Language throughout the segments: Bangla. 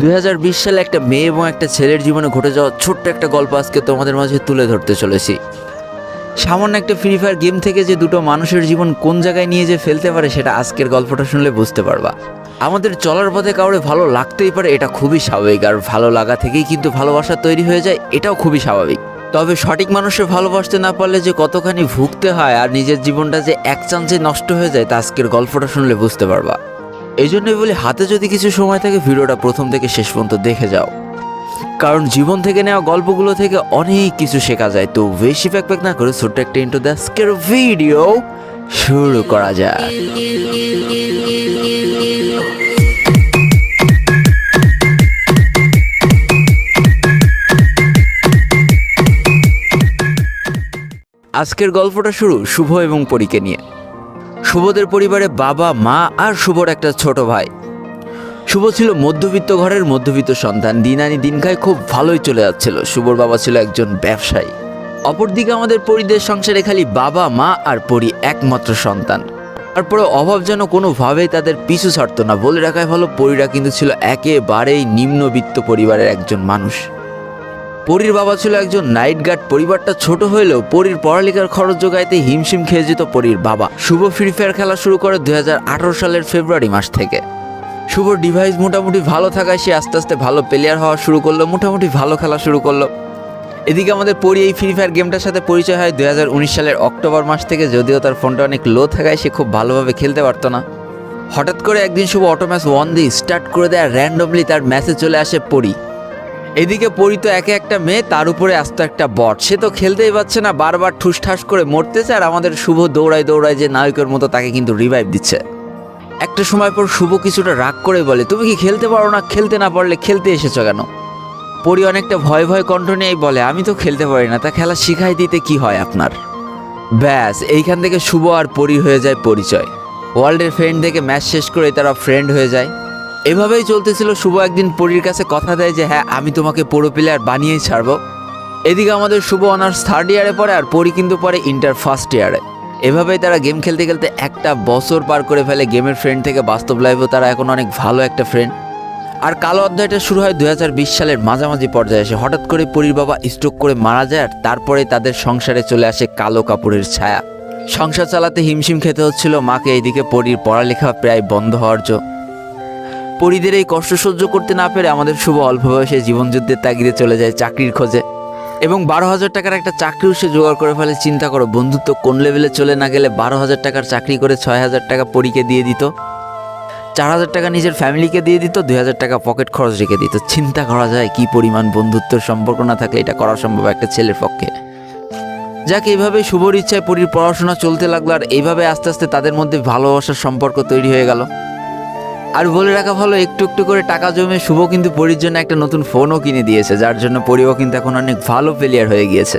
দুই হাজার বিশ সালে একটা মেয়ে এবং একটা ছেলের জীবনে ঘটে যাওয়া ছোট্ট একটা গল্প আজকে তোমাদের মাঝে তুলে ধরতে চলেছি। সামান্য একটা ফ্রি ফায়ার গেম থেকে যে দুটো মানুষের জীবন কোন জায়গায় নিয়ে যে ফেলতে পারে সেটা আজকের গল্পটা শুনলে বুঝতে পারবা। আমাদের চলার পথে কাউরে ভালো লাগতেই পারে, এটা খুবই স্বাভাবিক, আর ভালো লাগা থেকেই কিন্তু ভালোবাসা তৈরি হয়ে যায়, এটাও খুবই স্বাভাবিক। তবে সঠিক মানুষের ভালোবাসতে না পারলে যে কতখানি ভুগতে হয় আর নিজের জীবনটা যে এক চান্সে নষ্ট হয়ে যায় তা আজকের গল্পটা শুনলে বুঝতে পারবা। এই জন্যই বলি, হাতে যদি কিছু সময় থাকে, ভিডিওটা প্রথম থেকে শেষ পর্যন্ত দেখে যাও। কারণ জীবন থেকে নেওয়া গল্পগুলো থেকে অনেক কিছু শেখা যায়, তো বেশি প্যাক প্যাক না করে ছোট্ট একটা ইন্টু দ্য ভিডিও শুরু করা যায় আজকের গল্পটা শুরু শুভ এবং পরীকে নিয়ে। শুভদের পরিবারে বাবা, মা আর শুভর একটা ছোট ভাই। শুভ ছিল মধ্যবিত্ত ঘরের মধ্যবিত্ত সন্তান। দিন আনি দিন খায় খুব ভালোই চলে যাচ্ছিল। শুভর বাবা ছিল একজন ব্যবসায়ী। অপরদিকে আমাদের পরিদের সংসারে খালি বাবা, মা আর পরি একমাত্র সন্তান। তারপরে অভাব যেন কোনোভাবেই তাদের পিছু ছাড়তো না। বলে রাখায় ভালো, পরিরা কিন্তু ছিল একেবারেই নিম্নবিত্ত পরিবারের একজন মানুষ। পরীর বাবা ছিল একজন নাইট গার্ড, পরিবারটা ছোট হলেও পরীর পড়ালেখার খরচ যোগাইতে হিমশিম খেয়ে যেত পরীর বাবা। শুভ ফ্রি ফায়ার খেলা শুরু করে দু হাজার আঠারো সালের ফেব্রুয়ারি মাস থেকে। শুভ ডিভাইস মোটামুটি ভালো থাকায় সে আস্তে আস্তে ভালো প্লেয়ার হওয়া শুরু করল, মোটামুটি ভালো খেলা শুরু করল। এদিকে আমাদের পরি এই ফ্রি ফায়ার গেমটার সাথে পরিচয় হয় দু হাজার উনিশ সালের অক্টোবর মাস থেকে, যদিও তার ফোনটা অনেক লো থাকায় সে খুব ভালোভাবে খেলতে পারতো না। হঠাৎ করে একদিন শুভ অটো ম্যাচ ওয়ান দিয়ে স্টার্ট করে দেয় র্যান্ডমলি তার ম্যাচে চলে আসে পরি। এদিকে পরি তো একে একটা মেয়ে, তার উপরে আস্ত একটা বট সে তো খেলতেই পারছে না, বারবার ঠুসঠাস করে মরতেছে আর আমাদের শুভ দৌড়ায় দৌড়ায় যে নায়কের মতো তাকে কিন্তু রিভাইভ দিচ্ছে। একটা সময় পর শুভ কিছুটা রাগ করে বলে, তুমি কি খেলতে পারো না? খেলতে না পারলে খেলতে এসেছ কেন? পরি অনেকটা ভয় ভয় কণ্ঠ নিয়েই বলে, আমি তো খেলতে পারি না, তা খেলা শিখাই দিতে কি হয় আপনার? ব্যাস, এইখান থেকে শুভ আর পরি হয়ে যায় পরিচয়। ওয়ার্ল্ডের ফ্রেন্ড থেকে ম্যাচ শেষ করে তারা ফ্রেন্ড হয়ে যায়। এভাবেই চলতেছিল শুভ একদিন পরীর কাছে কথা দেয় যে হ্যাঁ আমি তোমাকে পুরো প্লেয়ার বানিয়েই ছাড়বো। এদিকে আমাদের শুভ অনার্স থার্ড ইয়ারে পড়ে আর পরী কিন্তু পরে ইন্টার ফার্স্ট ইয়ারে এভাবেই তারা গেম খেলতে খেলতে একটা বছর পার করে ফেলে গেমের ফ্রেন্ড থেকে বাস্তব লাইফেও তারা এখন অনেক ভালো একটা ফ্রেন্ড আর কালো অধ্যায়টা শুরু হয় দু হাজার বিশ সালের মাঝামাঝি পর্যায়ে এসে হঠাৎ করে পরীর বাবা স্ট্রোক করে মারা যায় আর তারপরে তাদের সংসারে চলে আসে কালো কাপড়ের ছায়া। সংসার চালাতে হিমশিম খেতে হচ্ছিল, মাকে এইদিকে পরীর পড়ালেখা প্রায় বন্ধ হওয়ার জন্য পরিদের এই কষ্ট সহ্য করতে না পেরে আমাদের শুভ অল্প বয়সে জীবনযুদ্ধের তাগিদে চলে যায় চাকরির খোঁজে। এবং বারো হাজার টাকার একটা চাকরিও সে জোগাড় করে ফেলে, চিন্তা করো, বন্ধুত্ব কোন লেভেলে চলে না গেলে বারো হাজার টাকার চাকরি করে ছয় হাজার টাকা পরীকে দিয়ে দিত। চার হাজার টাকা নিজের ফ্যামিলিকে দিয়ে দিত, দুই হাজার টাকা পকেট খরচ রেখে দিত। চিন্তা করা যায় কি পরিমাণ বন্ধুত্বের সম্পর্ক না থাকলে এটা করা সম্ভব একটা ছেলের পক্ষে। যাক এইভাবে শুভর ইচ্ছায় পরীর পড়াশোনা চলতে লাগল, আর এইভাবে আস্তে আস্তে তাদের মধ্যে ভালোবাসার সম্পর্ক তৈরি হয়ে গেল। আর বলে রাখা ভালো, একটু একটু করে টাকা জমে শুভ কিন্তু পরীর জন্য একটা নতুন ফোনও কিনে দিয়েছে, যার জন্য পরিও কিন্তু এখন অনেক ভালো প্লেয়ার হয়ে গিয়েছে।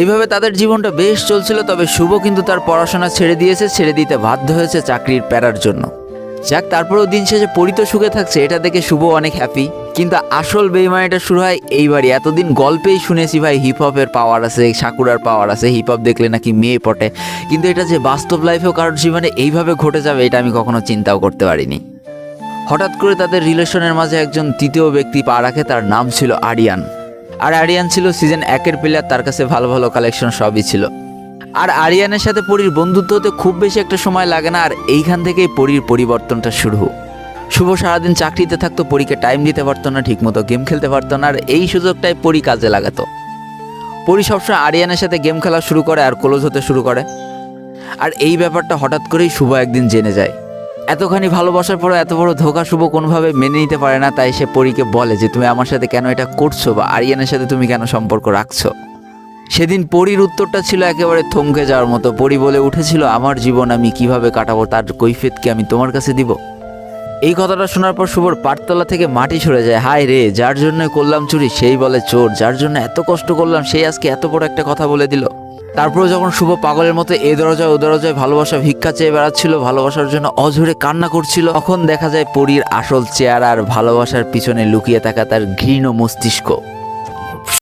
এইভাবে তাদের জীবনটা বেশ চলছিল, তবে শুভ কিন্তু তার পড়াশোনা ছেড়ে দিয়েছে, ছেড়ে দিতে বাধ্য হয়েছে চাকরির প্যারার জন্য। যাক, তারপরেও দিন শেষে পরি তো সুখে থাকছে, এটা দেখে শুভ অনেক হ্যাপি কিন্তু আসল বেইমানিটা শুরু হয় এইবারই, এতদিন গল্পেই শুনেছি ভাই হিপ হপের পাওয়ার আছে, সাকুরার পাওয়ার আছে হিপ হপ দেখলে নাকি মেয়ে পটে। কিন্তু এটা যে বাস্তব লাইফেও কারোর জীবনে এইভাবে ঘটে যাবে, এটা আমি কখনো চিন্তাও করতে পারিনি। হঠাৎ করে তাদের রিলেশনের মাঝে একজন তৃতীয় ব্যক্তি পা রাখে, তার নাম ছিল আরিয়ান। আর আরিয়ান ছিল সিজন একের প্লেয়ার তার কাছে ভালো ভালো কালেকশন সবই ছিল। আর আরিয়ানের সাথে পরীর বন্ধুত্ব হতে খুব বেশি একটা সময় লাগে না, আর এইখান থেকেই পরীর পরিবর্তনটা শুরু। শুভ সারাদিন চাকরিতে থাকতো, পরীকে টাইম দিতে পারতো না, ঠিকমতো গেম খেলতে পারতো না, আর এই সুযোগটাই পরি কাজে লাগাতো। পরি সবসময় আরিয়ানের সাথে গেম খেলা শুরু করে আর ক্লোজ হতে শুরু করে। আর এই ব্যাপারটা হঠাৎ করেই শুভ একদিন জেনে যায়। এতখানি ভালোবাসার পরে এত বড় ধোকা শুভ কোনোভাবে মেনে নিতে পারে না, তাই সে পরীকে বলে যে, তুমি আমার সাথে কেন এটা করছ বা আরিয়ানের সাথে তুমি কেন সম্পর্ক রাখছো? সেদিন পরীর উত্তরটা ছিল একেবারে থমকে যাওয়ার মতো। পরি বলে উঠেছিল, আমার জীবন আমি কীভাবে কাটাবো, তার কৈফিয়ত কি আমি তোমার কাছে দিব? এই কথাটা শোনার পর শুভর পাটতলা থেকে মাটি সরে যায়। হায় রে, যার জন্য করলাম চুরি, সেই বলে চোর। যার জন্য এত কষ্ট করলাম সেই আজকে এত বড় একটা কথা বলে দিল। তারপরে যখন শুভ পাগলের মতো এ দরজায় ও দরজায় ভালোবাসা ভিক্ষা চেয়ে বেড়াচ্ছিল, ভালোবাসার জন্য অঝরে কান্না করছিল, তখন দেখা যায় পরীর আসল চেয়ার আর ভালোবাসার পিছনে লুকিয়ে থাকা তার ঘৃণ মস্তিষ্ক।